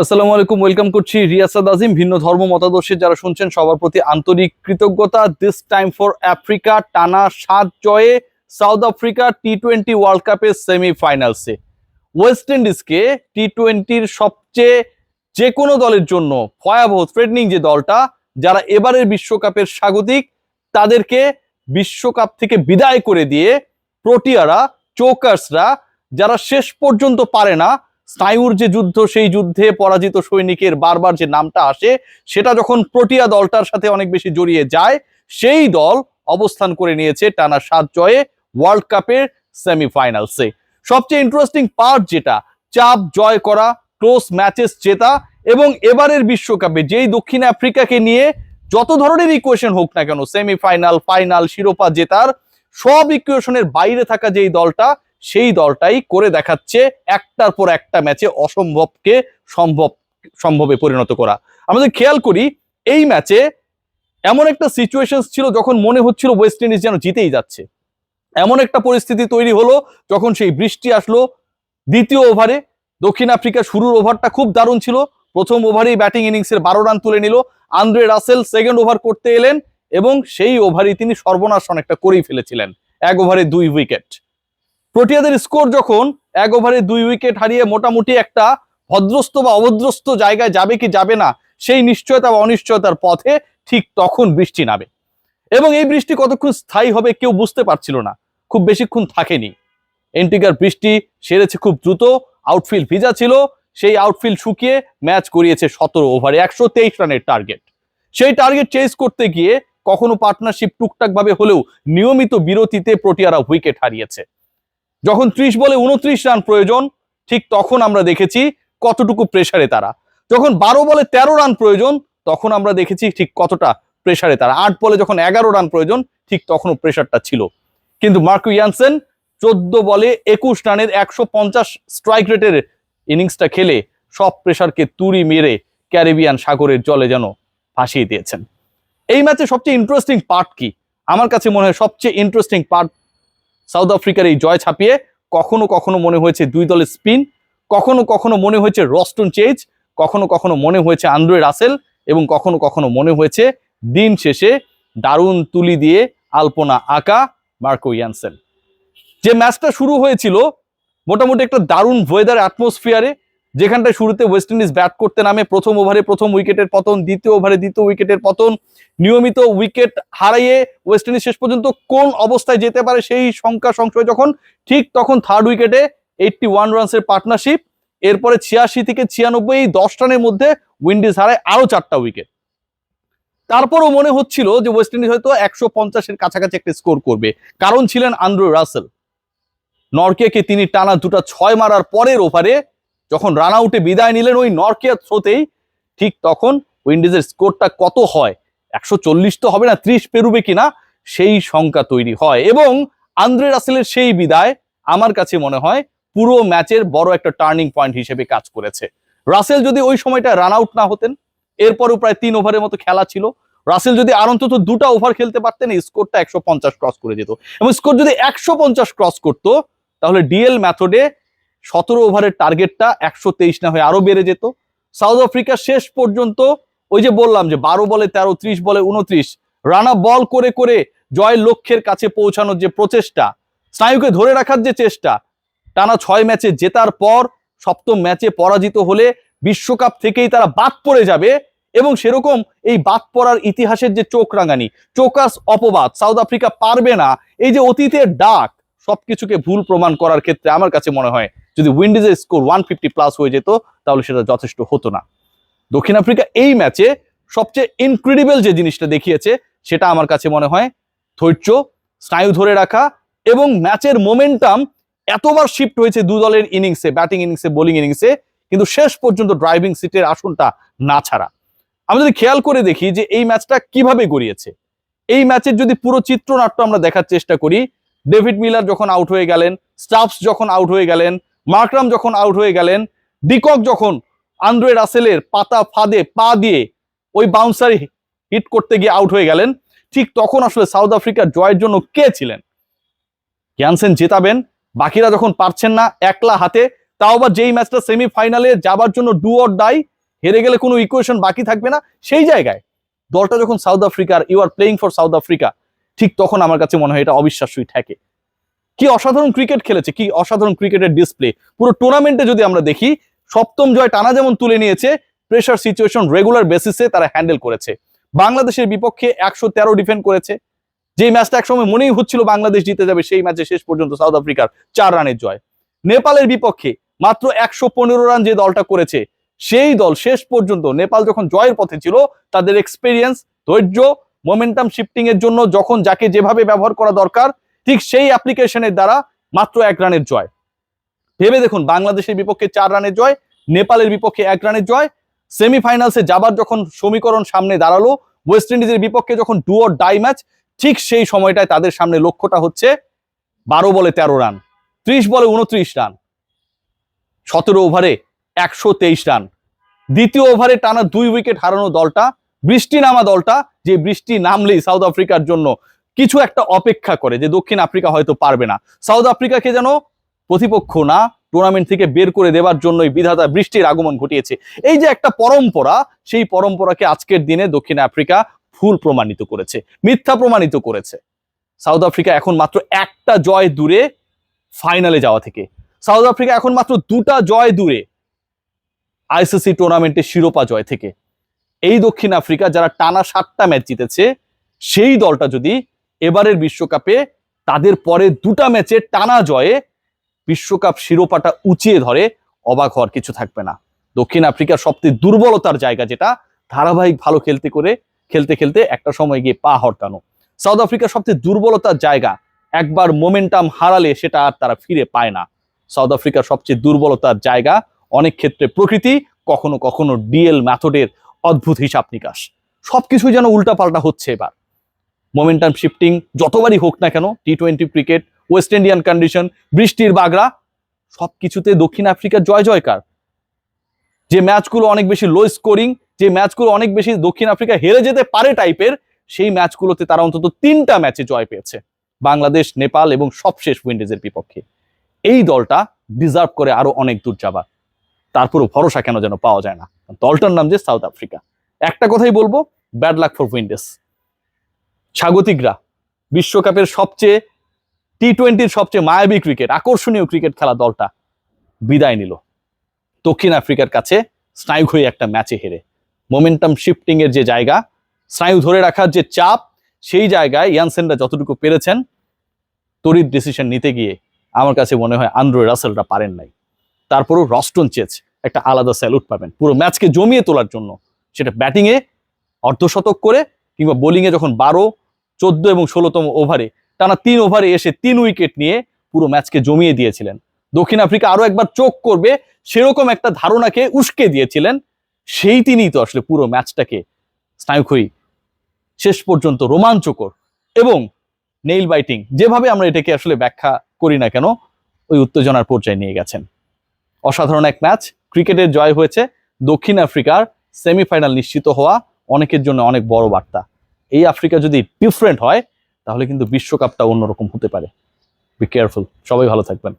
আসসালামু আলাইকুম, ওয়েলকাম করছি রিয়াসাদ আজিম, ভিন্ন ধর্ম মতাদর্শে। যারা শুনছেন, সবার প্রতি আন্তরিক কৃতজ্ঞতা। দিস টাইম ফর আফ্রিকা টানা সাত জয়ে South Africa T twenty World কাপের সেমিফাইনালসে ওয়েস্ট ইন্ডিজকে টি টোয়েন্টির সবচেয়ে যে কোনো দলের জন্য ভয়াবহ থ্রেটনিং যে দলটা, যারা এবারের বিশ্বকাপের স্বাগতিক, তাদেরকে বিশ্বকাপ থেকে বিদায় করে দিয়ে প্রোটিয়ারা, চৌকার্সরা, যারা শেষ পর্যন্ত পারে না স্নায়ুর যে যুদ্ধ, সেই যুদ্ধে পরাজিত সৈনিকের বারবার যে নামটা আসে, সেটা যখন প্রোটিয়া দলটার সাথে অনেক বেশি জড়িয়ে যায়, সেই দল অবস্থান করে নিয়েছে টানা সাত জয়ে ওয়ার্ল্ড কাপের সেমিফাইনালসে সবচেয়ে ইন্টারেস্টিং পার্ট যেটা, চাপ জয় করা ক্লোজ ম্যাচেস জেতা এবং এবারের বিশ্বকাপে যেই দক্ষিণ আফ্রিকাকে নিয়ে যত ধরনের ইকুয়েশন হোক না কেন সেমিফাইনাল ফাইনাল শিরোপা জেতার, সব ইকুয়েশনের বাইরে থাকা যেই দলটা সেই দলটাই করে দেখাচ্ছে একটার পর একটা ম্যাচে অসম্ভবকে সম্ভব, সম্ভবে পরিণত করা। আমাদের খেয়াল করি, এই ম্যাচে এমন একটা সিচুয়েশন ছিল যখন মনে হচ্ছিল ওয়েস্ট ইন্ডিজ যেন জিতেই যাচ্ছে। এমন একটা পরিস্থিতি তৈরি হলো যখন সেই বৃষ্টি আসলো দ্বিতীয় ওভারে। দক্ষিণ আফ্রিকা শুরুর ওভারটা খুব দারুণ ছিল। প্রথম ওভারেই ব্যাটিং ইনিংসের বারো রান তুলে নিল। আন্দ্রে রাসেল সেকেন্ড ওভার করতে এলেন এবং সেই ওভারেই তিনি সর্বনাশ অনেকটা করেই ফেলেছিলেন। এক ওভারে দুই উইকেট প্রোটিয়াদের স্কোর যখন এক ওভারে দুই উইকেট হারিয়ে মোটামুটি একটা ভদ্রস্ত বা অভদ্রস্ত জায়গায় যাবে কি যাবে না, সেই নিশ্চয়তা বা অনিশ্চয়তার পথে ঠিক তখন বৃষ্টি নামে। এবং এই বৃষ্টি কতক্ষণ স্থায়ী হবে কেউ বুঝতে পারছিল না, খুব বেশিক্ষণ থাকেনি। এন্টিগার বৃষ্টি সেরেছে খুব দ্রুত, আউটফিল্ড ভিজা ছিল, সেই আউটফিল্ড শুকিয়ে ম্যাচ করিয়েছে সতেরো ওভারে একশো তেইশ রানের টার্গেট। সেই টার্গেট চেস করতে গিয়ে কখনো পার্টনারশিপ টুকটাক ভাবে হলেও নিয়মিত বিরতিতে প্রোটিয়ারা উইকেট হারিয়েছে। যখন ত্রিশ বলে উনত্রিশ রান প্রয়োজন, ঠিক তখন আমরা দেখেছি কতটুকু প্রেসারে তারা। যখন বারো বলে তেরো রান প্রয়োজন, তখন আমরা দেখেছি ঠিক কতটা প্রেসারে তারা। আট বলে যখন এগারো রান প্রয়োজন, ঠিক তখনও প্রেসারটা ছিল। কিন্তু মার্কু ইয়ানসেন চোদ্দ বলে একুশ রানের একশো পঞ্চাশ স্ট্রাইক রেটের ইনিংসটা খেলে সব প্রেসারকে তুড়ি মেরে ক্যারিবিয়ান সাগরের জলে যেন ভাসিয়ে দিয়েছেন। এই ম্যাচে সবচেয়ে ইন্টারেস্টিং পার্ট কি? আমার কাছে মনে হয় সবচেয়ে ইন্টারেস্টিং পার্ট সাউথ আফ্রিকার এই জয় ছাপিয়ে কখনো কখনো মনে হয়েছে দুই দলের স্পিন, কখনো কখনো মনে হয়েছে রস্টন চেজ, কখনো কখনো মনে হয়েছে আন্দ্রে রাসেল এবং কখনো কখনো মনে হয়েছে দিন শেষে দারুণ তুলি দিয়ে আলপনা আঁকা মার্কো ইয়ানসেন। যে ম্যাচটা শুরু হয়েছিল, মোটামুটি একটা দারুণ ওয়েদার অ্যাটমসফিয়ারে যেখানটায় শুরুতে ওয়েস্ট ইন্ডিজ ব্যাট করতে নামে, প্রথম ওভারে প্রথম উইকেটের পতন, দ্বিতীয় ওভারে দ্বিতীয় উইকেটের পতন, নিয়মিত উইকেট হারাইয়ে ওয়েস্ট ইন্ডিজ শেষ পর্যন্ত কোন অবস্থায় যেতে পারে সেই সংখ্যা সংশয় যখন, ঠিক তখন থার্ড উইকেটে এইটটি ওয়ান রানসের পার্টনারশিপ এরপরে ছিয়াশি থেকে ছিয়ানব্বই, এই দশ রানের মধ্যে উইন্ডিজ হারায় আরও চারটা উইকেট তারপরও মনে হচ্ছিল যে ওয়েস্ট ইন্ডিজ হয়তো একশো পঞ্চাশের কাছাকাছি একটা স্কোর করবে। কারণ ছিলেন আন্দ্রু রাসেল নরকেকে তিনি টানা দুটা ছয় মারার পরের ওভারে যখন রান আউটে বিদায় নিলেন ওই নরকের থ্রোতেই ঠিক তখন উইন্ডিজের স্কোরটা কত হয়? একশো চল্লিশ তো হবে না, ত্রিশ পেরুবে কিনা? সেই সংখ্যা তৈরি হয় এবং আন্দ্রে রাসেলের সেই বিদায় আমার কাছে মনে হয় পুরো ম্যাচের বড় একটা টার্নিং পয়েন্ট হিসেবে কাজ করেছে। রাসেল যদি ওই সময়টা রান আউট না হতেন, এরপরও প্রায় তিন ওভারের মতো খেলা ছিল, রাসেল যদি আর অন্তত দুটা ওভার খেলতে পারতেন স্কোরটা একশো পঞ্চাশ ক্রস করে যেত। এবং স্কোর যদি একশো পঞ্চাশ ক্রস করতো, তাহলে ডিএল ম্যাথডে সতেরো ওভারের টার্গেটটা একশো তেইশ না হয়ে আরও বেড়ে যেত। সাউথ আফ্রিকা শেষ পর্যন্ত ওই যে বললাম যে বারো বলে তেরো, ত্রিশ বলে উনত্রিশ রানা বল করে করে জয়ের লক্ষ্যের কাছে পৌঁছানোর যে প্রচেষ্টা, স্নায়ুকে ধরে রাখার যে চেষ্টা, টানা ছয় ম্যাচে জেতার পর সপ্তম ম্যাচে পরাজিত হলে বিশ্বকাপ থেকেই তারা বাদ পড়ে যাবে এবং সেরকম এই বাদ পড়ার ইতিহাসের যে চোখ রাঙানি, চোকাস অপবাদ সাউথ আফ্রিকা পারবে না, এই যে অতীতের ডাক, সবকিছুকে ভুল প্রমাণ করার ক্ষেত্রে আমার কাছে মনে হয় যদি উইন্ডিজের স্কোর ওয়ান ফিফটি প্লাস হয়ে যেত, তাহলে সেটা যথেষ্ট হতো না। দক্ষিণ আফ্রিকা এই ম্যাচে সবচেয়ে ইনক্রেডিবল যে জিনিসটা দেখিয়েছে, সেটা আমার কাছে মনে হয় ধৈর্য, স্নায়ু ধরে রাখা এবং ম্যাচের মোমেন্টাম এতবার শিফট হয়েছে দু দলের ইনিংসে ব্যাটিং ইনিংসে বোলিং ইনিংসে কিন্তু শেষ পর্যন্ত ড্রাইভিং সিটের আসনটা না ছাড়া। আমি যদি খেয়াল করে দেখি যে এই ম্যাচটা কীভাবে গড়িয়েছে, এই ম্যাচের যদি পুরো চিত্রনাট্য আমরা দেখার চেষ্টা করি ডেভিড মিলার যখন আউট হয়ে গেলেন স্টাফস যখন আউট হয়ে গেলেন মার্করাম যখন আউট হয়ে গেলেন ডিকক যখন আন্দ্রে রাসেলের পাতা ফাঁদে পা দিয়ে ওই বাউন্সারি হিট করতে গিয়ে আউট হয়ে গেলেন, ঠিক তখন আসলে সাউথ আফ্রিকার জয়ের জন্য কে ছিলেন? ইয়ানসেন জেতাবেন, বাকিরা যখন পারছেন না, একলা হাতে, তাও আবার যেই ম্যাচটা সেমিফাইনালে যাবার জন্য ডু অর ডাই হেরে গেলে কোনো ইকুয়েশন বাকি থাকবে না, সেই জায়গায় দলটা যখন সাউথ আফ্রিকার you are playing for South Africa ঠিক তখন আমার কাছে মনে হয় এটা অবিশ্বাস্যই ঠেকে। কি অসাধারণ ক্রিকেট খেলেছে, কি অসাধারণ ক্রিকেটের ডিসপ্লে পুরো টুর্নামেন্টে যদি আমরা দেখি, সপ্তম জয় টানা যেমন তুলে নিয়েছে প্রেশার সিচুয়েশন রেগুলার বেসিসে তারা হ্যান্ডেল করেছে। বাংলাদেশের বিপক্ষে একশো তেরো ডিফেন্ড করেছে। যে ম্যাচটা একসময় মনেই হচ্ছিল বাংলাদেশ জিতে যাবে, সেই ম্যাচে শেষ পর্যন্ত সাউথ আফ্রিকার চার রানের জয়। নেপালের বিপক্ষে মাত্র একশো পনেরো রান যে দলটা করেছে, সেই দল শেষ পর্যন্ত নেপাল যখন জয়ের পথে ছিল, তাদের এক্সপেরিয়েন্স ধৈর্য মোমেন্টাম শিফটিং এর জন্য যখন যাকে যেভাবে ব্যবহার করা দরকার ঠিক সেই অ্যাপ্লিকেশনের দ্বারা মাত্র এক রানের জয়। ভেবে দেখুন, বাংলাদেশের বিপক্ষে চার রানের জয়, নেপালের বিপক্ষে এক রানের জয় সেমিফাইনালসে যাবার যখন সমীকরণ সামনে দাঁড়াল ওয়েস্ট ইন্ডিজের বিপক্ষে যখন ডু অর ডাই ম্যাচ ঠিক সেই সময়টায় তাদের সামনে লক্ষ্যটা হচ্ছে বারো বলে তেরো রান, ত্রিশ বলে উনত্রিশ রান, সতেরো ওভারে একশো তেইশ রান। দ্বিতীয় ওভারে টানা দুই উইকেট হারানো দলটা, বৃষ্টি নামা দলটা, যে বৃষ্টি নামলেই সাউথ আফ্রিকার জন্য কিছু একটা অপেক্ষা করে যে দক্ষিণ আফ্রিকা হয়তো পারবে না। সাউথ আফ্রিকাকে যেন প্রতিপক্ষ না টুর্নামেন্ট থেকে বের করে দেওয়ার জন্যই বিধাতা বৃষ্টির আগমন ঘটিয়েছে। এই যে একটা পরম্পরা, সেই পরম্পরাকে আজকের দিনে দক্ষিণ আফ্রিকা ভুল প্রমাণিত করেছে, মিথ্যা প্রমাণিত করেছে। সাউথ আফ্রিকা এখন মাত্র একটা জয় দূরে ফাইনালে যাওয়া থেকে। সাউথ আফ্রিকা এখন মাত্র দুটা জয় দূরে আইসিসি টুর্নামেন্টের শিরোপা জয় থেকে। এই দক্ষিণ আফ্রিকা যারা টানা সাতটা ম্যাচ জিতেছে, সেই দলটা যদি এবারের বিশ্বকাপে তাদের পরে দুটা ম্যাচে টানা জয়ে বিশ্বকাপ শিরোপাটা উঁচিয়ে ধরে অবাক হওয়ার কিছু থাকবে না। দক্ষিণ আফ্রিকার সবচেয়ে দুর্বলতার জায়গা যেটা, ধারাবাহিক ভালো খেলতে করে, খেলতে খেলতে একটা সময় গিয়ে পা হরকানো সাউথ আফ্রিকার সবচেয়ে দুর্বলতার জায়গা, একবার মোমেন্টাম হারালে সেটা আর তারা ফিরে পায় না। সাউথ আফ্রিকার সবচেয়ে দুর্বলতার জায়গা, অনেক ক্ষেত্রে প্রকৃতি, কখনো কখনো ডিএল ম্যাথডের অদ্ভুত হিসাব নিকাশ। সবকিছু যেন উল্টাপাল্টা হচ্ছে এবার। মোমেন্টাম শিফটিং যতবারই হোক না কেন T twenty cricket West Indian condition বৃষ্টির বাগড়া, সবকিছুতে দক্ষিণ আফ্রিকার জয় জয়কার। যে ম্যাচগুলো অনেক বেশি লো স্কোরিং যে ম্যাচগুলো অনেক বেশি দক্ষিণ আফ্রিকা হেরে যেতে পারে টাইপের সেই ম্যাচগুলোতে তারা অন্তত তিনটা ম্যাচে জয় পেয়েছে। বাংলাদেশ, নেপাল এবং সবশেষ উইন্ডিজের বিপক্ষে। এই দলটা ডিজার্ভ করে আরও অনেক দূর যাবার। তারপরও ভরসা কেন যেন পাওয়া যায় না। দলটার নাম যে সাউথ আফ্রিকা। একটা কথাই বলব ব্যাড লাক ফর উইন্ডিজ স্বাগতিকরা, বিশ্বকাপের সবচেয়ে টি টোয়েন্টির সবচেয়ে মায়াবী ক্রিকেট আকর্ষণীয় ক্রিকেট খেলা দলটা বিদায় নিল। দক্ষিণ আফ্রিকার কাছে স্নায়ু হয়ে একটা ম্যাচে হেরে। মোমেন্টাম শিফটিং এর যে জায়গা, স্নায়ু ধরে রাখার যে চাপ, সেই জায়গায় ইয়ানসেনরা যতটুকু পেরেছেন, তড়িৎ ডিসিশন নিতে গিয়ে আমার কাছে মনে হয় আন্দ্রো রাসেলরা পারেন নাই। তারপরও রস্টন চেচ একটা আলাদা স্যালুট পাবেন। পুরো ম্যাচকে জমিয়ে তোলার জন্য, সেটা ব্যাটিংয়ে অর্ধশতক করে কিংবা বোলিংয়ে যখন বারো চোদ্দ এবং ষোলোতম ওভারে টানা তিন ওভারে এসে তিন উইকেট নিয়ে পুরো ম্যাচকে জমিয়ে দিয়েছিলেন। দক্ষিণ আফ্রিকা আরও একবার চোখ করবে, সেরকম একটা ধারণাকে উস্কে দিয়েছিলেন, সেই তিনিই তো আসলে পুরো ম্যাচটাকে স্নায়ুক্ষয়ী শেষ পর্যন্ত রোমাঞ্চকর এবং নেইল বাইটিং যেভাবে আমরা এটাকে আসলে ব্যাখ্যা করি না কেন, ওই উত্তেজনার পর্যায়ে নিয়ে গেছেন। অসাধারণ এক ম্যাচ, ক্রিকেটের জয় হয়েছে দক্ষিণ আফ্রিকার সেমিফাইনাল নিশ্চিত হওয়া অনেকের জন্য অনেক বড় বার্তা। এই আফ্রিকা যদি ডিফারেন্ট হয়, তাহলে কিন্তু বিশ্বকাপটা অন্যরকম হতে পারে। বি কেয়ারফুল সবাই ভালো থাকবেন।